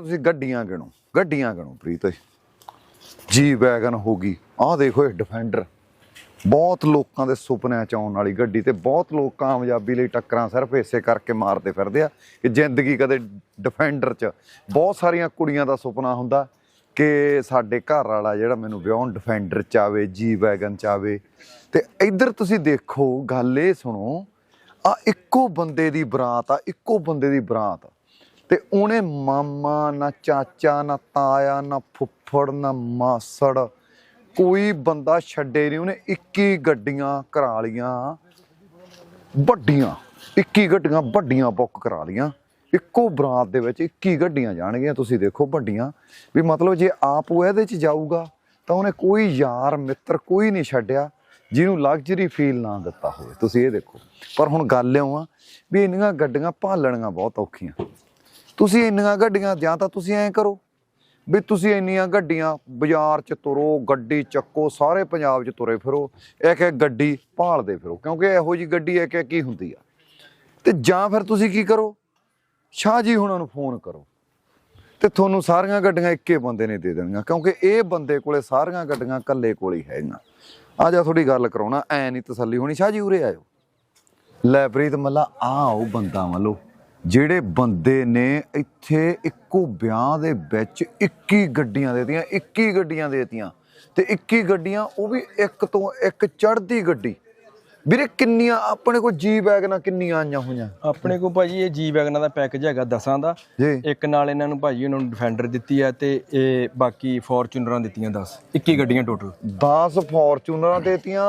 ਤੁਸੀਂ ਗੱਡੀਆਂ ਗਿਣੋ ਗੱਡੀਆਂ ਗਿਣੋ ਪ੍ਰੀਤ ਜੀ। ਵੈਗਨ ਹੋ ਗਈ। ਆਹ ਦੇਖੋ ਇਹ ਡਿਫੈਂਡਰ ਬਹੁਤ ਲੋਕਾਂ ਦੇ ਸੁਪਨਿਆਂ ਚ ਆਉਣ ਵਾਲੀ ਗੱਡੀ ਤੇ ਬਹੁਤ ਲੋਕ ਕਾਮਯਾਬੀ ਲਈ ਟੱਕਰਾਂ ਸਿਰਫ ਇਸੇ ਕਰਕੇ ਮਾਰਦੇ ਫਿਰਦੇ ਆ ਕਿ ਜ਼ਿੰਦਗੀ ਕਦੇ ਡਿਫੈਂਡਰ ਚ। ਬਹੁਤ ਸਾਰੀਆਂ ਕੁੜੀਆਂ ਦਾ ਸੁਪਨਾ ਹੁੰਦਾ ਕਿ ਸਾਡੇ ਘਰ ਵਾਲਾ ਜਿਹੜਾ ਮੈਨੂੰ ਵਿਆਹਣ ਡਿਫੈਂਡਰ ਚ ਆਵੇ ਜੀ ਵੈਗਨ ਚ ਆਵੇ। ਤੇ ਇੱਧਰ ਤੁਸੀਂ ਦੇਖੋ, ਗੱਲ ਇਹ ਸੁਣੋ ਆ ਇੱਕੋ ਬੰਦੇ ਦੀ ਬਰਾਤ ਆ, ਇੱਕੋ ਬੰਦੇ ਦੀ ਬਰਾਤ। ਆ ਤੇ ਉਹਨੇ ਮਾਮਾ ਨਾ ਚਾਚਾ, ਨਾ ਤਾਇਆ, ਨਾ ਫੁੱਫੜ, ਨਾ ਮਾਸੜ, ਕੋਈ ਬੰਦਾ ਛੱਡੇ ਨਹੀਂ। ਉਹਨੇ 21 ਗੱਡੀਆਂ ਕਰਾ ਲੀਆਂ ਵੱਡੀਆਂ 21 ਗੱਡੀਆਂ ਵੱਡੀਆਂ ਬੁੱਕ ਕਰਾ ਲੀਆਂ ਇੱਕੋ ਬਰਾਤ ਦੇ ਵਿੱਚ 21 ਗੱਡੀਆਂ ਜਾਣਗੀਆਂ। ਤੁਸੀਂ ਦੇਖੋ ਵੱਡੀਆਂ। ਵੀ ਮਤਲਬ ਜੇ ਆਪ ਉਹ ਇਹਦੇ ਚ ਜਾਊਗਾ, ਤਾਂ ਉਹਨੇ ਕੋਈ ਯਾਰ, ਮਿੱਤਰ ਕੋਈ ਨਹੀਂ ਛੱਡਿਆ, ਜਿਹਨੂੰ ਲਗਜ਼ਰੀ ਫੀਲ ਨਾ ਦਿੱਤਾ ਹੋਵੇ। ਤੁਸੀਂ ਇਹ ਦੇਖੋ। ਪਰ ਹੁਣ ਗੱਲ ਇਉਂ ਆ ਵੀ ਇੰਨੀਆਂ ਗੱਡੀਆਂ ਭਾਲਣੀਆਂ ਬਹੁਤ ਔਖੀਆਂ। ਤੁਸੀਂ ਇੰਨੀਆਂ ਗੱਡੀਆਂ ਜਾਂ ਤਾਂ ਤੁਸੀਂ ਐਂ ਕਰੋ ਵੀ ਤੁਸੀਂ ਇੰਨੀਆਂ ਗੱਡੀਆਂ ਬਾਜ਼ਾਰ 'ਚ ਤੁਰੋ, ਗੱਡੀ ਚੱਕੋ, ਸਾਰੇ ਪੰਜਾਬ 'ਚ ਤੁਰੇ ਫਿਰੋ, ਇੱਕ ਇੱਕ ਗੱਡੀ ਭਾਲਦੇ ਫਿਰੋ, ਕਿਉਂਕਿ ਇਹੋ ਜੀ ਗੱਡੀ ਇੱਕ ਇੱਕ ਹੀ ਹੁੰਦੀ ਆ। ਤੇ ਜਾਂ ਫਿਰ ਤੁਸੀਂ ਕੀ ਕਰੋ? ਸ਼ਾਹ ਜੀ ਹੁਣਾਂ ਨੂੰ ਫੋਨ ਕਰੋ ਤੇ ਤੁਹਾਨੂੰ ਸਾਰੀਆਂ ਗੱਡੀਆਂ ਇੱਕੇ ਬੰਦੇ ਨੇ ਦੇ ਦੇਣੀਆਂ, ਕਿਉਂਕਿ ਇਹ ਬੰਦੇ ਕੋਲੇ ਸਾਰੀਆਂ ਗੱਡੀਆਂ ਇਕੱਲੇ ਕੋਲ ਹੀ ਹੈਗੀਆਂ। ਆ ਜਾ ਥੋੜੀ ਗੱਲ ਕਰਾਉਣਾ, ਐ ਨਹੀਂ ਤਸੱਲੀ ਹੋਣੀ। ਸ਼ਾਹ ਜੀ ਉਰੇ ਆਇਓ। ਲੈ ਪ੍ਰੀਤ ਮੱਲਾ, ਆ ਉਹ ਬੰਦਾ ਵੱਲੋਂ। ਜਿਹੜੇ ਬੰਦੇ ਨੇ ਇੱਥੇ ਇੱਕੋ ਵਿਆਹ ਦੇ ਵਿੱਚ 21 ਗੱਡੀਆਂ ਦੇਤੀਆਂ 21 ਗੱਡੀਆਂ ਦੇਤੀਆਂ ਤੇ 21 ਗੱਡੀਆਂ ਉਹ ਵੀ ਇੱਕ ਤੋਂ ਇੱਕ ਚੜ੍ਹਦੀ ਗੱਡੀ। ਵੀਰੇ ਕਿੰਨੀਆਂ ਆਪਣੇ ਕੋਲ ਜੀ ਵੈਗਨਾਂ ਕਿੰਨੀਆਂ ਆਈਆਂ ਹੋਈਆਂ? ਆਪਣੇ ਕੋਲ ਭਾਜੀ ਇਹ ਜੀ ਵੈਗਨਾਂ ਦਾ ਪੈਕੇਜ ਹੈਗਾ ਦਸਾਂ ਦਾ। ਇੱਕ ਨਾਲ ਇਹਨਾਂ ਨੂੰ ਭਾਜੀ ਉਹਨਾਂ ਨੂੰ ਡਿਫੈਂਡਰ ਦਿੱਤੀ ਹੈ ਤੇ ਇਹ ਬਾਕੀ ਫੋਰਚੂਨਰਾਂ ਦਿੱਤੀਆਂ 10 21 ਗੱਡੀਆਂ ਟੋਟਲ 10 ਫੋਰਚੂਨਰਾਂ ਦੇਤੀਆਂ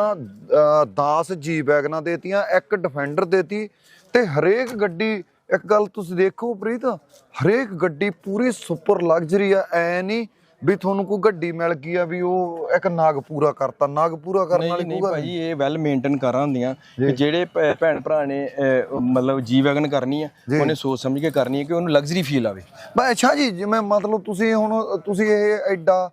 10 ਜੀ ਵੈਗਨਾਂ ਦੇਤੀਆਂ ਇੱਕ ਡਿਫੈਂਡਰ ਦੇਤੀ ਤੇ ਹਰੇਕ ਗੱਡੀ ਇੱਕ ਗੱਲ ਤੁਸੀਂ ਦੇਖੋ ਪ੍ਰੀਤ ਹਰੇਕ ਗੱਡੀ ਪੂਰੀ ਸੁਪਰ ਲਗਜ਼ਰੀ ਆ ਐ ਨਹੀਂ ਵੀ ਤੁਹਾਨੂੰ ਕੋਈ ਗੱਡੀ ਮਿਲ ਗਈ ਆ ਵੀ ਉਹ ਇੱਕ ਨਾਗ ਪੂਰਾ ਕਰਤਾ। ਨਾਗ ਪੂਰਾ ਕਰਨ ਨਹੀਂ ਵਾਲੀ ਨਹੀਂ ਕੋਈ ਗੱਲ ਭਾਜੀ ਇਹ ਵੈਲ ਮੇਨਟੇਨ ਕਰਾਂ ਹੁੰਦੀਆਂ। ਕਿ ਜਿਹੜੇ ਭੈਣ ਭਰਾ ਨੇ ਮਤਲਬ ਜੀ ਵੈਗਨ ਕਰਨੀ ਆ ਉਹਨੇ ਸੋਚ ਸਮਝ ਕੇ ਕਰਨੀ ਹੈ ਕਿ ਉਹਨੂੰ ਲਗਜ਼ਰੀ ਫੀਲ ਆਵੇ। ਬਈ ਅੱਛਾ ਜੀ ਜਿਵੇਂ ਮਤਲਬ ਤੁਸੀਂ ਹੁਣ ਤੁਸੀਂ ਇਹ ਐਡਾ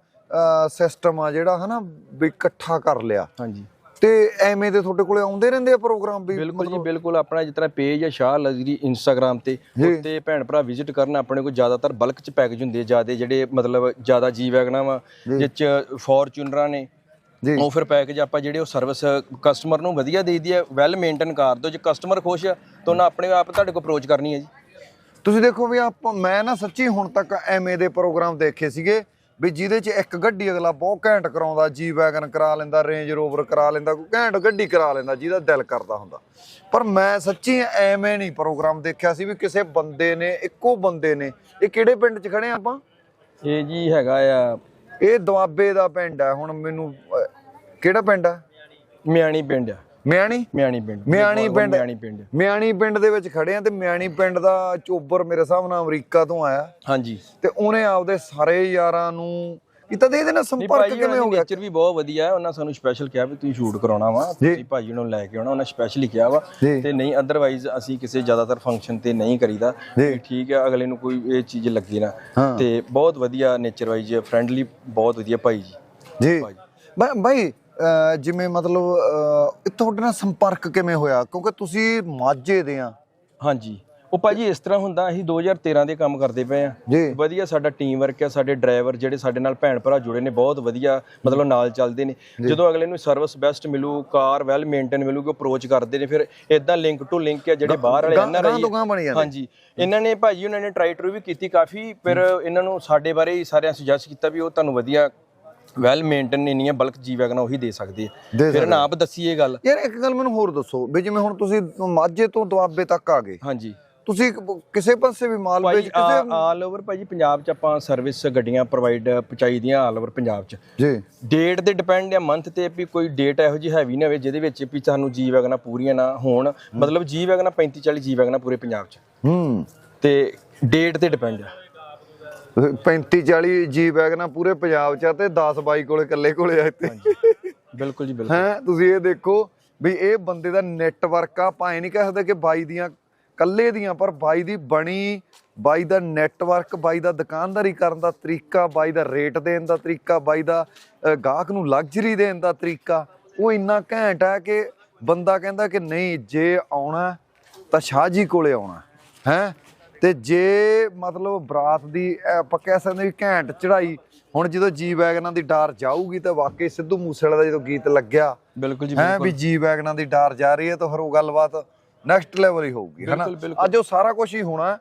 ਸਿਸਟਮ ਆ ਜਿਹੜਾ ਹਨਾ ਵੀ ਇਕੱਠਾ ਕਰ ਲਿਆ। ਹਾਂਜੀ। ਤੇ ਐਵੇਂ ਦੇ ਤੁਹਾਡੇ ਕੋਲੇ ਆਉਂਦੇ ਰਹਿੰਦੇ ਆ ਪ੍ਰੋਗਰਾਮ ਵੀ? ਬਿਲਕੁਲ ਜੀ ਬਿਲਕੁਲ। ਆਪਣਾ ਜਿਸ ਤਰ੍ਹਾਂ ਪੇਜ ਹੈ ਸ਼ਾਹ ਲਗਜ਼ਰੀ ਇੰਸਟਾਗ੍ਰam ਤੇ ਉੱਤੇ ਭੈਣ ਭਰਾ ਵਿਜ਼ਿਟ ਕਰਨ ਆਪਣੇ ਕੋਲ ਜ਼ਿਆਦਾਤਰ ਬਲਕ ਚ ਪੈਕੇਜ ਹੁੰਦੇ ਆ ਜ਼ਿਆਦਾ ਜਿਹੜੇ ਮਤਲਬ ਜ਼ਿਆਦਾ ਜੀ ਵੈਗਨਾਂ ਵਾ ਜਿਸ ਚ ਫੋਰਚੂਨਰਾਂ ਨੇ। ਜੀ। ਉਹ ਫਿਰ ਪੈਕੇਜ ਆਪਾਂ ਜਿਹੜੇ ਉਹ ਸਰਵਿਸ ਕਸਟਮਰ ਨੂੰ ਵਧੀਆ ਦੇ ਦਈਏ ਵੈਲ ਮੇਨਟੇਨ ਕਰ ਦਿਓ ਜੇ ਕਸਟਮਰ ਖੁਸ਼ ਆ ਤਾਂ ਉਹਨਾਂ ਆਪਣੇ ਆਪ ਤੁਹਾਡੇ ਕੋਲ ਅਪਰੋਚ ਕਰਨੀ ਹੈ ਜੀ। ਤੁਸੀਂ ਦੇਖੋ ਵੀ ਆਪਾਂ ਮੈਂ ਨਾ ਸੱਚੀ ਹੁਣ ਤੱਕ ਐਵੇਂ ਦੇ ਪ੍ਰੋਗਰਾਮ ਦੇਖੇ ਸੀਗੇ ਵੀ ਜਿਹਦੇ 'ਚ ਇੱਕ ਗੱਡੀ ਅਗਲਾ ਬਹੁਤ ਘੈਂਟ ਕਰਾਉਂਦਾ ਜੀ ਵੈਗਨ ਕਰਾ ਲੈਂਦਾ ਰੇਂਜ ਰੋਵਰ ਕਰਾ ਲੈਂਦਾ ਕੋਈ ਘੈਂਟ ਗੱਡੀ ਕਰਾ ਲੈਂਦਾ ਜਿਹਦਾ ਦਿਲ ਕਰਦਾ ਹੁੰਦਾ। ਪਰ ਮੈਂ ਸੱਚੀ ਐਵੇਂ ਨਹੀਂ ਪ੍ਰੋਗਰਾਮ ਦੇਖਿਆ ਸੀ ਵੀ ਕਿਸੇ ਬੰਦੇ ਨੇ ਇੱਕੋ ਬੰਦੇ ਨੇ ਇਹ ਕਿਹੜੇ ਪਿੰਡ 'ਚ ਖੜੇ ਆ ਆਪਾਂ? ਇਹ ਜੀ ਹੈਗਾ ਆ ਇਹ ਦੁਆਬੇ ਦਾ ਪਿੰਡ ਹੈ ਹੁਣ ਮੈਨੂੰ ਅਹ, ਕਿਹੜਾ ਪਿੰਡ ਹੈ ਮਿਆਣੀ ਪਿੰਡ ਆ। ਮਿਆਣੀ? ਮਿਆਣੀ ਪਿੰਡ। ਮਿਆਣੀ ਪਿੰਡ। ਮਿਆਣੀ ਪਿੰਡ। ਮਿਆਣੀ ਪਿੰਡ ਦੇ ਵਿੱਚ ਖੜੇ ਆ ਤੇ ਮਿਆਣੀ ਪਿੰਡ ਦਾ ਚੋਬਰ ਮੇਰੇ ਹਿਸਾਬ ਨਾਲ ਅਮਰੀਕਾ ਤੋਂ ਆਇਆ। ਹਾਂਜੀ। ਤੇ ਉਹਨੇ ਆਪਦੇ ਸਾਰੇ ਯਾਰਾਂ ਨੂੰ ਕੀਤਾ ਤੇ ਇਹਦੇ ਨਾਲ ਸੰਪਰਕ ਭਾਈ ਕਿਵੇਂ ਹੋ ਗਿਆ? ਨੇਚਰ ਵੀ ਬਹੁਤ ਵਧੀਆ ਹੈ। ਉਹਨਾਂ ਸਾਨੂੰ ਸਪੈਸ਼ਲ ਕਿਹਾ ਵੀ ਤੁਸੀਂ ਸ਼ੂਟ ਕਰਾਉਣਾ ਵਾ। ਤੁਸੀਂ ਭਾਜੀ ਨੂੰ ਲੈ ਕੇ ਆਉਣਾ ਉਹਨਾਂ ਸਪੈਸ਼ਲੀ ਕਿਹਾ ਵਾ। ਤੇ ਨਹੀਂ ਅਦਰਵਾਈਜ਼ ਅਸੀਂ ਕਿਸੇ ਜ਼ਿਆਦਾਤਰ ਫੰਕਸ਼ਨ ਤੇ ਨਹੀਂ ਕਰੀਦਾ। ਠੀਕ ਹੈ ਅਗਲੇ ਨੂੰ ਕੋਈ ਇਹ ਚੀਜ਼ ਲੱਗੇ ਨਾ। ਤੇ ਬਹੁਤ ਵਧੀਆ ਨੇਚਰ ਵਾਈਜ਼ ਫਰੈਂਡਲੀ ਬਹੁਤ ਵਧੀਆ ਭਾਈ ਜੀ। ਜੀ। ਬਾਈ ਅਹ ਜਿਵੇਂ ਮਤਲਬ ਤੁਹਾਡੇ ਨਾਲ ਸੰਪਰਕ ਕਿਵੇਂ ਹੋਇਆ? ਕਿਉਂਕਿ ਤੁਸੀਂ ਮਾਝੇ ਦੇ ਆ। ਹਾਂਜੀ। ਉਹ ਭਾਜੀ ਇਸ ਤਰ੍ਹਾਂ ਹੁੰਦਾ ਅਸੀਂ 2013 ਦੇ ਕੰਮ ਕਰਦੇ ਪਏ ਆ। ਵਧੀਆ ਸਾਡਾ ਟੀਮ ਵਰਕ ਹੈ ਸਾਡੇ ਡਰਾਈਵਰ ਜਿਹੜੇ ਸਾਡੇ ਨਾਲ ਭੈਣ ਭਰਾ ਜੁੜੇ ਨੇ ਬਹੁਤ ਵਧੀਆ ਮਤਲਬ ਨਾਲ ਚੱਲਦੇ ਨੇ। ਜਦੋਂ ਅਗਲੇ ਨੂੰ ਸਰਵਿਸ ਬੈਸਟ ਮਿਲੂ ਕਾਰ ਵੈਲ ਮੇਨਟੇਨ ਮਿਲੂਗੀ ਅਪਰੋਚ ਕਰਦੇ ਨੇ ਫਿਰ ਇਦਾਂ ਲਿੰਕ ਟੂ ਲਿੰਕ ਹੈ ਜਿਹੜੇ ਬਾਹਰ ਵਾਲੇ ਇਹਨਾਂ ਰਾਹੀਂ। ਹਾਂਜੀ। ਇਹਨਾਂ ਨੇ ਭਾਜੀ ਉਹਨਾਂ ਨੇ ਟਰਾਈ ਟਰੂ ਵੀ ਕੀਤੀ ਕਾਫੀ ਫਿਰ ਇਹਨਾਂ ਨੂੰ ਸਾਡੇ ਬਾਰੇ ਹੀ ਸਾਰਿਆਂ ਸੁਜੈਸਟ ਕੀਤਾ ਵੀ ਉਹ ਤੁਹਾਨੂੰ ਵਧੀਆ ਵੈਲ ਮੇਨਟੇਨ ਇੰਨੀਆਂ ਬਲਕ ਜੀ ਵੈਗਨ ਉਹੀ ਦੇ ਸਕਦੇ ਦੇ ਫਿਰ ਨਾ ਆਪ ਦੱਸੀ ਇਹ ਗੱਲ। ਯਾਰ ਇੱਕ ਗੱਲ ਮੈਨੂੰ ਹੋਰ ਦੱਸੋ ਵੀ ਜਿਵੇਂ ਹੁਣ ਤੁਸੀਂ ਮਾਝੇ ਤੋਂ ਦੁਆਬੇ ਤੱਕ ਆ ਗਏ। ਹਾਂਜੀ। ਤੁਸੀਂ ਕਿਸੇ ਪਾਸੇ ਵੀ ਮਾਲ ਵੇਚ ਕਿਸੇ ਆਲ ਓਵਰ ਭਾਜੀ ਪੰਜਾਬ ਚ ਆਪਾਂ ਸਰਵਿਸ ਗੱਡੀਆਂ ਪ੍ਰੋਵਾਈਡ ਪਹੁੰਚਾਈ ਦੀਆਂ ਆਲ ਓਵਰ ਪੰਜਾਬ ਚ। ਜੀ। ਡੇਟ ਦੇ ਡਿਪੈਂਡ ਆ ਮੰਥ ਤੇ ਵੀ ਕੋਈ ਡੇਟ ਇਹੋ ਜਿਹੀ ਹੈਵੀ ਨਾ ਹੋਵੇ ਜਿਹਦੇ ਵਿੱਚ ਵੀ ਤੁਹਾਨੂੰ ਜੀ ਵੈਗਨਾਂ ਪੂਰੀਆਂ ਨਾ ਹੋਣ। ਮਤਲਬ ਜੀ ਵੈਗਨਾਂ 35 40 ਜੀ ਵੈਗਨਾਂ ਪੂਰੇ ਪੰਜਾਬ 'ਚ। ਹੂੰ। ਤੇ ਡੇਟ ਤੇ ਡਿਪੈਂਡ ਆ। 35 40 ਜੀ ਵੈਗਨਾਂ ਪੂਰੇ ਪੰਜਾਬ ਚ ਆ ਤੇ 10 22 ਕੋਲੇ ਇਕੱਲੇ ਕੋਲੇ ਆ ਇੱਥੇ। ਬਿਲਕੁਲ ਜੀ ਬਿਲਕੁਲ। ਹੈ ਤੁਸੀਂ ਇਹ ਦੇਖੋ ਵੀ ਇਹ ਬੰਦੇ ਦਾ ਨੈਟਵਰਕ ਆ ਐ ਨਹੀਂ ਕਹਿ ਸਕਦੇ ਕਿ ਬਾਈ ਦੀਆਂ ਕੱਲੇ ਦੀਆਂ ਪਰ ਬਾਈ ਦੀ ਬਣੀ ਬਾਈ ਦਾ ਨੈਟਵਰਕ ਬਾਈ ਦਾ ਦੁਕਾਨਦਾਰੀ ਕਰਨ ਦਾ ਤਰੀਕਾ ਬਾਈ ਦਾ ਰੇਟ ਦੇਣ ਦਾ ਤਰੀਕਾ ਬਾਈ ਦਾ ਗਾਹਕ ਨੂੰ ਲਗਜ਼ਰੀ ਦੇਣ ਦਾ ਤਰੀਕਾ ਉਹ ਇੰਨਾ ਘੈਂਟ ਹੈ ਕਿ ਬੰਦਾ ਕਹਿੰਦਾ ਕਿ ਨਹੀਂ ਜੇ ਆਉਣਾ ਤਾਂ ਸ਼ਾਹ ਜੀ ਕੋਲੇ ਆਉਣਾ। ਹੈ? ਤੇ ਜੇ ਮਤਲਬ ਬਰਾਤ ਦੀ ਆਪਾਂ ਕਹਿ ਸਕਦੇ ਵੀ ਘੈਂਟ ਚੜਾਈ ਹੁਣ ਜਦੋਂ ਜੀ ਵੈਗਨਾਂ ਦੀ ਡਾਰ ਜਾਊਗੀ ਤਾਂ ਵਾਕਈ ਸਿੱਧੂ ਮੂਸੇਵਾਲੇ ਦਾ ਜਦੋਂ ਗੀਤ ਲੱਗਿਆ ਬਿਲਕੁਲ ਜੀ ਹੈ ਵੀ ਜੀ ਵੈਗਨਾਂ ਦੀ ਡਾਰ ਜਾ ਰਹੀ ਹੈ ਤਾਂ ਫਿਰ ਉਹ ਗੱਲਬਾਤ ਨੈਕਸਟ ਲੈਵਲ ਹੀ ਹੋਊਗੀ ਹਨਾ। ਅੱਜ ਉਹ ਸਾਰਾ ਕੁਝ ਹੀ ਹੋਣਾ ਹੈ,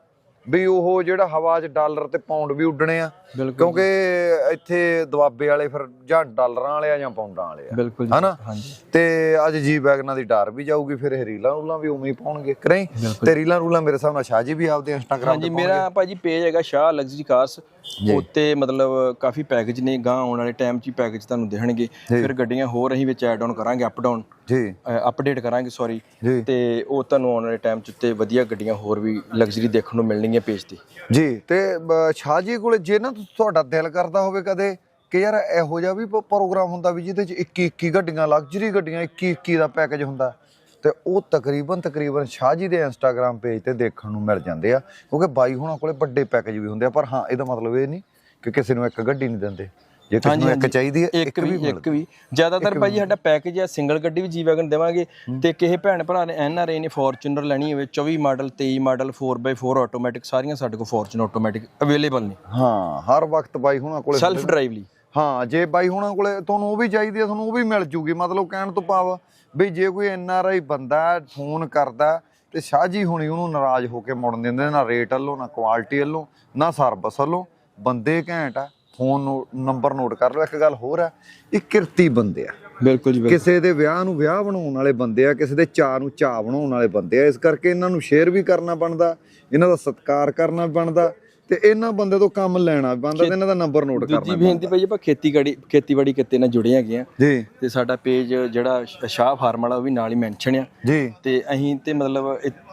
ਵੀ ਉਹ ਜਿਹੜਾ ਹਵਾ 'ਚ ਡਾਲਰ ਤੇ ਪਾਉਂਡ ਵੀ ਉੱਡਣੇ ਆ। ਕਿਉਂਕਿ ਇੱਥੇ ਦੁਆਬੇ ਵਾਲੇ ਫਿਰ ਜਾਂ ਡਾਲਰਾਂ ਵਾਲੇ ਆ ਜਾਂ ਪਾਉਂਡਾਂ ਵਾਲੇ ਆ। ਹਨਾ? ਤੇ ਅੱਜ ਜੀ ਵੈਗਨਾਂ ਦੀ ਡਾਰ ਵੀ ਜਾਊਗੀ ਫਿਰ ਇਹ ਰੀਲਾਂ ਰੂਲਾਂ ਵੀ ਉਵੇਂ ਹੀ ਪਾਉਣਗੇ ਕਰੇ ਤੇ ਰੀਲਾਂ ਰੂਲਾਂ ਮੇਰੇ ਹਿਸਾਬ ਨਾਲ ਸ਼ਾਹ ਜੀ ਵੀ ਆਪਦੇ ਇੰਸਟਾਗ੍ਰਾਮ ਹਾਂਜੀ ਮੇਰਾ ਭਾਜੀ ਪੇਜ ਹੈਗਾ ਸ਼ਾਹ ਲਗਜ਼ਰੀ ਕਾਰਸ ਉੱਤੇ ਮਤਲਬ ਕਾਫੀ ਪੈਕੇਜ ਨੇ ਗਾਂ ਆਉਣ ਵਾਲੇ ਟਾਈਮ 'ਚ ਹੀ ਪੈਕੇਜ ਤੁਹਾਨੂੰ ਦਿਖਣਗੇ ਫਿਰ ਗੱਡੀਆਂ ਹੋਰ ਅਸੀਂ ਵਿੱਚ ਐਡ ਆਨ ਕਰਾਂਗੇ ਅਪ ਡਾਊਨ ਜੀ। ਅਪਡੇਟ ਕਰਾਂਗੇ ਸੌਰੀ ਤੇ ਉਹ ਤੁਹਾਨੂੰ ਆਉਣ ਵਾਲੇ ਟਾਈਮ 'ਚ ਉੱਤੇ ਵਧੀਆ ਗੱਡੀਆਂ ਹੋਰ ਵੀ ਲਗਜ਼ਰੀ ਦੇਖਣ ਨੂੰ ਮਿਲਣਗੀਆਂ ਪੇਜ ਤੇ। ਜੀ ਤੇ ਸ਼ਾਹ ਜੀ ਕੋਲੇ ਜੇ ਨਾ ਤੁਹਾਡਾ ਦਿਲ ਕਰਦਾ ਹੋਵੇ ਕਦੇ ਕਿ ਯਾਰ ਇਹੋ ਜਿਹਾ ਵੀ ਪ੍ਰੋਗਰਾਮ ਹੁੰਦਾ ਵੀ ਜਿਹਦੇ ਚ 21 21 ਗੱਡੀਆਂ ਲਗਜ਼ਰੀ ਗੱਡੀਆਂ 21 21 ਦਾ ਪੈਕੇਜ ਹੁੰਦਾ। ਤੇ ਉਹ ਤਕਰੀਬਨ ਤਕਰੀਬਨ ਸ਼ਾਹ ਜੀ ਦੇ ਇੰਸਟਾਗ੍ਰam ਪੇਜ ਤੇ ਦੇਖਣ ਨੂੰ ਮਿਲ ਜਾਂਦੇ ਆ ਕਿਉਂਕਿ ਬਾਈ ਹੁਣਾਂ ਕੋਲੇ ਵੱਡੇ ਪੈਕੇਜ ਵੀ ਹੁੰਦੇ ਆ ਪਰ ਹਾਂ ਇਹਦਾ ਮਤਲਬ ਇਹ ਨਹੀਂ ਕਿ ਕਿਸੇ ਨੂੰ ਇੱਕ ਗੱਡੀ ਨਹੀਂ ਦਿੰਦੇ। ਜੇ ਕਿਸੇ ਨੂੰ ਇੱਕ ਚਾਹੀਦੀ ਹੈ ਇੱਕ ਵੀ ਇੱਕ ਵੀ। ਜ਼ਿਆਦਾਤਰ ਭਾਜੀ ਸਾਡਾ ਪੈਕੇਜ ਹੈ ਸਿੰਗਲ ਗੱਡੀ ਵੀ ਜੀ ਵੈਗਨ ਦੇਵਾਂਗੇ ਤੇ ਕਿਸੇ ਭੈਣ ਭਰਾ ਨੇ ਐਨ ਆਰ ਆਈ ਨੇ ਫੋਰਚੂਨਰ ਲੈਣੀ ਹੋਵੇ 24 ਮਾਡਲ 23 ਮਾਡਲ 4x4 ਆਟੋਮੈਟਿਕ ਸਾਰੀਆਂ ਸਾਡੇ ਕੋਲ ਫੋਰਚੂਨਰ ਆਟੋਮੈਟਿਕ ਅਵੇਲੇਬਲ ਨੇ। ਹਾਂ ਹਰ ਵਕਤ ਬਾਈ ਹੁਣਾਂ ਕੋਲੇ ਸੈਲਫ ਡਰਾਈਵ ਲਈ। ਹਾਂ ਜੇ ਬਾਈ ਹੁਣਾਂ ਕੋਲੇ ਤੁਹਾਨੂੰ ਉਹ ਵੀ ਚਾਹੀਦੀ ਹੈ ਤੁਹਾਨੂੰ ਉਹ ਵੀ ਮਿਲ ਜੂਗੀ ਮਤਲਬ ਕਹਿਣ ਤੋਂ ਭਾਵ ਵੀ ਜੇ ਕੋਈ ਐਨ ਆਰ ਆਈ ਬੰਦਾ ਫੋਨ ਕਰਦਾ ਤੇ ਸ਼ਾਹ ਜੀ ਹੁਣੀ ਉਹਨੂੰ ਨਾਰਾਜ਼ ਹੋ ਕੇ ਮੁੜਨ ਦਿੰਦੇ ਨਾ ਰੇਟ ਵੱਲੋਂ ਨਾ ਕੁਆਲਿਟੀ ਵੱਲੋਂ ਨਾ ਸਰਵਿਸ ਵੱਲੋਂ ਬੰਦੇ ਘੈਂਟ ਆ ਫੋਨ ਨੰਬਰ ਨੋਟ ਕਰ ਲਓ ਇੱਕ ਗੱਲ ਹੋਰ ਆ ਇਹ ਕਿਰਤੀ ਬੰਦੇ ਆ। ਬਿਲਕੁਲ ਜੀ ਕਿਸੇ ਦੇ ਵਿਆਹ ਨੂੰ ਵਿਆਹ ਬਣਾਉਣ ਵਾਲੇ ਬੰਦੇ ਆ ਕਿਸੇ ਦੇ ਚਾਅ ਨੂੰ ਚਾਅ ਬਣਾਉਣ ਵਾਲੇ ਬੰਦੇ ਆ ਇਸ ਕਰਕੇ ਇਹਨਾਂ ਨੂੰ ਸ਼ੇਅਰ ਵੀ ਕਰਨਾ ਬਣਦਾ ਇਹਨਾਂ ਦਾ ਸਤਿਕਾਰ ਕਰਨਾ ਬਣਦਾ ਤੇ ਇਹਨਾਂ ਬੰਦੇ ਤੋਂ ਕੰਮ ਲੈਣਾ ਤੇ ਇਹਨਾਂ ਦਾ ਨੰਬਰ ਨੋਟ ਦੂਜੀ ਕਰਨਾ ਬੇਨਤੀ ਭਾਜੀ ਆਪਾਂ ਖੇਤੀਬਾੜੀ ਖੇਤੀਬਾੜੀ ਕਿੱਤੇ ਨਾਲ ਜੁੜੇ ਹੈਗੇ ਆ ਜੀ। ਤੇ ਸਾਡਾ ਪੇਜ ਜਿਹੜਾ ਸ਼ਾਹ ਫਾਰਮ ਵਾਲਾ ਉਹ ਵੀ ਨਾਲ ਹੀ ਮੈਂਸ਼ਨ ਆ। ਜੀ। ਤੇ ਅਸੀਂ ਤੇ ਮਤਲਬ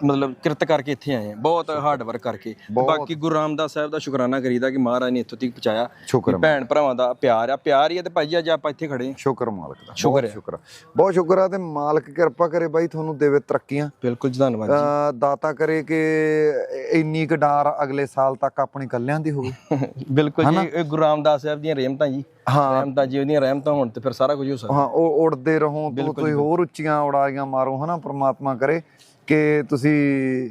ਮਤਲਬ ਕਿਰਤ ਕਰਕੇ ਇੱਥੇ ਆਏ ਆ ਬਹੁਤ ਹਾਰਡ ਵਰਕ ਕਰਕੇ। ਬਾਕੀ ਗੁਰੂ ਰਾਮਦਾਸ ਸਾਹਿਬ ਦਾ ਸ਼ੁਕਰਾਨਾ ਕਰੀਦਾ ਕਿ ਮਹਾਰਾਜ ਨੇ ਇੱਥੋਂ ਤੱਕ ਪਹੁੰਚਾਇਆ ਭੈਣ ਭਰਾਵਾਂ ਦਾ ਪਿਆਰ ਆ। ਪਿਆਰ ਹੀ ਆ ਤੇ ਭਾਜੀ ਅੱਜ ਆਪਾਂ ਇੱਥੇ ਖੜੇ ਆ ਸ਼ੁਕਰ ਮਾਲਕ ਦਾ ਸ਼ੁਕਰ ਸ਼ੁਕਰ। ਬਹੁਤ ਸ਼ੁਕਰ ਆ ਤੇ ਮਾਲਕ ਕਿਰਪਾ ਕਰੇ ਬਾਈ ਤੁਹਾਨੂੰ ਦੇਵੇ ਤਰੱਕੀਆਂ। ਬਿਲਕੁਲ ਜੀ ਧੰਨਵਾਦ ਜੀ। ਦਾਤਾ ਕਰੇ ਕਿ ਇੰਨੀ ਕੁ ਡਾਰ ਅਗਲੇ ਸਾਲ ਤੱਕ ਆਪਣੀ ਕੱਲਿਆਂ ਦੀ ਹੋਵੇ। ਬਿਲਕੁਲ ਜੀ ਇਹ ਗੁਰੂ ਰਾਮਦਾਸ ਸਾਹਿਬ ਦੀਆਂ ਰਹਿਮਤਾਂ ਜੀ। ਹਾਂ। ਰਹਿਮਤਾਂ ਜੀ ਉਹਦੀਆਂ ਰਹਿਮਤਾਂ ਹੋਣ ਤੇ ਫਿਰ ਸਾਰਾ ਕੁਝ ਹੋ ਸਕਦਾ। ਹਾਂ ਉਹ ਉੜਦੇ ਰਹੋ ਤੁਸੀਂ ਹੋਰ ਉੱਚੀਆਂ ਉਡਾਰੀਆਂ ਮਾਰੋ ਹਨਾ ਪ੍ਰਮਾਤਮਾ ਕਰੇ ਕਿ ਤੁਸੀਂ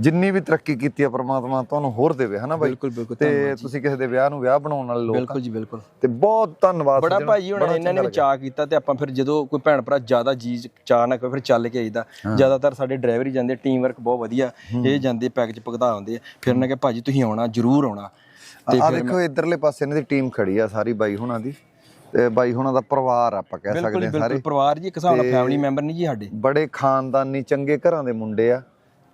ਜਿੰਨੀ ਵੀ ਤਰੱਕੀ ਕੀਤੀ ਆ ਪ੍ਰਮਾਤਮਾ ਤੁਹਾਨੂੰ ਹੋਰ ਦੇਵੇ ਹਨਾ ਬਾਈ? ਬਿਲਕੁਲ ਬਿਲਕੁਲ ਤੇ ਤੁਸੀਂ ਕਿਸੇ ਦੇ ਵਿਆਹ ਨੂੰ ਵਿਆਹ ਬਣਾਉਣ ਵਾਲੇ ਲੋਕ। ਬਿਲਕੁਲ ਜੀ ਬਿਲਕੁਲ। ਤੇ ਬਹੁਤ ਧੰਨਵਾਦ ਬੜਾ। ਭਾਜੀ ਹੁਣ ਇਹਨਾਂ ਨੇ ਚਾਹ ਕੀਤਾ ਤੇ ਆਪਾਂ ਫਿਰ ਜਦੋਂ ਕੋਈ ਭੈਣ ਭਰਾ ਜ਼ਿਆਦਾ ਜੀ ਚਾਹ ਨਾ ਕੋਈ ਫਿਰ ਚੱਲ ਕੇ ਆਈਦਾ। ਜ਼ਿਆਦਾਤਰ ਸਾਡੇ ਡਰਾਈਵਰ ਹੀ ਜਾਂਦੇ ਟੀਮ ਵਰਕ ਬਹੁਤ ਵਧੀਆ। ਇਹ ਜਾਂਦੇ ਪੈਕੇਜ ਭੁਗਤਾ ਆਉਂਦੇ ਆ। ਫਿਰ ਨਾ ਕਿ ਭਾਜੀ ਤੁਸੀਂ ਆਉਣਾ ਜ਼ਰੂਰ ਆਉਣਾ। ਆ ਦੇਖੋ ਇਧਰਲੇ ਪਾਸੇ ਇਹਨਾਂ ਦੀ ਟੀਮ ਖੜੀ ਆ ਸਾਰੀ ਬਾਈ ਹੁਣਾਂ ਦੀ। ਤੇ ਬਾਈ ਹੁਣਾਂ ਦਾ ਪਰਿਵਾਰ ਆਪਾਂ ਕਹਿ ਸਕਦੇ ਸਾਰੇ ਬਿਲਕੁਲ ਪਰਿਵਾਰ ਜੀ ਇੱਕ ਹਿਸਾਬ ਨਾਲ ਫੈਮਿਲੀ ਮੈਂਬਰ ਨਹੀਂ ਜੀ ਸਾਡੇ। ਬੜੇ ਖਾਨਦਾਨੀ ਚੰਗੇ ਘਰਾਂ ਦੇ ਮੁੰਡੇ ਆ।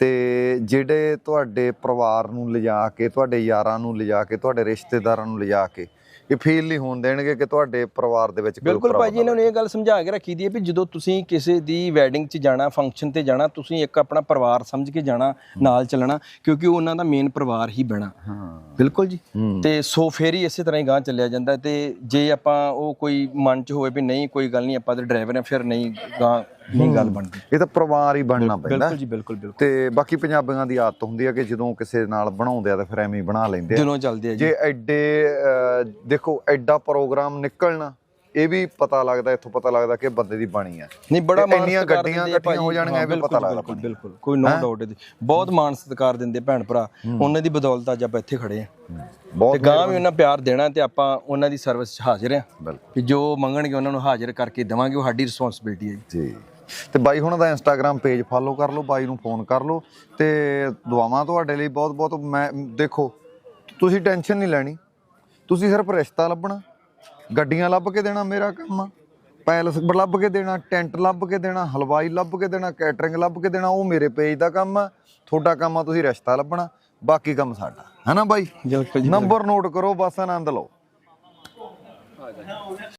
ਤੇ ਜਿਹੜੇ ਤੁਹਾਡੇ ਪਰਿਵਾਰ ਨੂੰ ਲਿਜਾ ਕੇ ਤੁਹਾਡੇ ਯਾਰਾਂ ਨੂੰ ਲਿਜਾ ਕੇ ਤੁਹਾਡੇ ਰਿਸ਼ਤੇਦਾਰਾਂ ਨੂੰ ਲਿਜਾ ਕੇ ਇਹ ਫੀਲ ਨਹੀਂ ਹੋਣ ਦੇਣਗੇ ਕਿ ਤੁਹਾਡੇ ਪਰਿਵਾਰ ਦੇ ਵਿੱਚ ਕੋਈ ਬਿਲਕੁਲ ਭਾਜੀ ਇਹਨਾਂ ਨੂੰ ਇਹ ਗੱਲ ਸਮਝਾ ਕੇ ਰੱਖੀ ਦੀ ਹੈ ਵੀ ਜਦੋਂ ਤੁਸੀਂ ਕਿਸੇ ਦੀ ਵੈਡਿੰਗ 'ਚ ਜਾਣਾ ਫੰਕਸ਼ਨ ਤੇ ਜਾਣਾ ਤੁਸੀਂ ਇੱਕ ਆਪਣਾ ਪਰਿਵਾਰ ਸਮਝ ਕੇ ਜਾਣਾ ਨਾਲ ਚੱਲਣਾ ਕਿਉਂਕਿ ਉਹਨਾਂ ਦਾ ਮੇਨ ਪਰਿਵਾਰ ਹੀ ਬਣਾ। ਹਾਂ। ਬਿਲਕੁਲ ਜੀ। ਤੇ ਸੋ ਫੇਰ ਹੀ ਇਸੇ ਤਰ੍ਹਾਂ ਹੀ ਗਾਂ ਚੱਲਿਆ ਜਾਂਦਾ ਤੇ ਜੇ ਆਪਾਂ ਉਹ ਕੋਈ ਮਨ 'ਚ ਹੋਵੇ ਵੀ ਨਹੀਂ ਕੋਈ ਗੱਲ ਨਹੀਂ ਆਪਾਂ ਤੇ ਡਰਾਈਵਰ ਆ ਫਿਰ ਨਹੀਂ ਗਾਂ ਨਹੀਂ ਗੱਲ ਬਣਦੀ ਇਹ ਤਾਂ ਪਰਿਵਾਰ ਹੀ ਬਣਨਾ ਪੈਂਦਾ। ਬਿਲਕੁਲ ਜੀ ਬਿਲਕੁਲ ਬਿਲਕੁਲ। ਤੇ ਬਾਕੀ ਪੰਜਾਬੀਆਂ ਦੀ ਆਦਤ ਹੁੰਦੀ ਆ ਕਿ ਜਦੋਂ ਕਿਸੇ ਨਾਲ ਬਣਾਉਂਦੇ ਆ ਤਾਂ ਫਿਰ ਐਵੇਂ ਹੀ ਬਣਾ ਲੈਂਦੇ ਆ। ਦਿਨੋਂ ਚੱਲਦੇ ਆ ਜੀ। ਜੇ ਐਡੇ ਦੇਖੋ ਐਡਾ ਪ੍ਰੋਗਰਾਮ ਨਿਕਲਣਾ ਇਹ ਵੀ ਪਤਾ ਲੱਗਦਾ ਇੱਥੋਂ ਪਤਾ ਲੱਗਦਾ ਕਿ ਬੰਦੇ ਦੀ ਬਣੀ ਆ ਨਹੀਂ ਬੜਾ ਇੰਨੀਆਂ ਗੱਡੀਆਂ ਇਕੱਠੀਆਂ ਹੋ। ਜਾਣਗੀਆਂ ਇਹ ਵੀ ਹਾਂ, ਪਤਾ ਲੱਗਦਾ ਬਿਲਕੁਲ ਬਿਲਕੁਲ। ਕੋਈ ਨੋ ਡਾਊਟ ਇਹਦੀ ਬਹੁਤ ਮਾਣ ਸਤਿਕਾਰ ਦਿੰਦੇ ਭੈਣ ਭਰਾ। ਉਹਨਾਂ ਦੀ ਬਦੌਲਤ ਅੱਜ ਆਪਾਂ ਇੱਥੇ ਖੜੇ ਆ। ਤੇ ਬਹੁਤ ਗਾਂ ਵੀ ਉਹਨਾਂ ਪਿਆਰ ਦੇਣਾ ਤੇ ਆਪਾਂ ਉਹਨਾਂ ਦੀ ਸਰਵਿਸ 'ਚ ਹਾਜ਼ਰ ਆ। ਬਿਲਕੁਲ। ਕਿ ਜੋ ਮੰਗਣਗੇ ਉਹਨਾਂ ਨੂੰ ਹਾਜ਼ਰ ਕਰਕੇ ਦੇਵਾਂਗੇ। ਉਹ ਸਾਡੀ ਰਿਸਪੌਂਸਿਬਿਲਟੀ ਹੈ ਜੀ। ਤੇ ਬਾਈ ਹੁਣਾਂ ਦਾ ਇੰਸਟਾਗ੍ਰam ਪੇਜ ਫਾਲੋ ਕਰ ਲਓ ਬਾਈ ਨੂੰ ਫੋਨ ਕਰ ਲਓ ਤੇ ਦੁਆਵਾਂ ਤੁਹਾਡੇ ਲਈ ਬਹੁਤ ਬਹੁਤ ਮੈਂ ਦੇਖੋ ਤੁਸੀਂ ਟੈਨਸ਼ਨ ਨਹੀਂ ਲੈਣੀ। ਤੁਸੀਂ ਸਿਰਫ ਰਿਸ਼ਤਾ ਲੱਭਣਾ ਗੱਡੀਆਂ ਲੱਭ ਕੇ ਦੇਣਾ ਮੇਰਾ ਕੰਮ ਆ ਪੈਲਸ ਲੱਭ ਕੇ ਦੇਣਾ ਟੈਂਟ ਲੱਭ ਕੇ ਦੇਣਾ ਹਲਵਾਈ ਲੱਭ ਕੇ ਦੇਣਾ ਕੈਟਰਿੰਗ ਲੱਭ ਕੇ ਦੇਣਾ ਉਹ ਮੇਰੇ ਪੇਜ ਦਾ ਕੰਮ ਆ ਤੁਹਾਡਾ ਕੰਮ ਆ ਤੁਸੀਂ ਰਿਸ਼ਤਾ ਲੱਭਣਾ ਬਾਕੀ ਕੰਮ ਸਾਡਾ। ਹੈਨਾ ਬਾਈ? ਬਿਲਕੁਲ ਨੰਬਰ ਨੋਟ ਕਰੋ ਬਸ ਆਨੰਦ ਲਓ।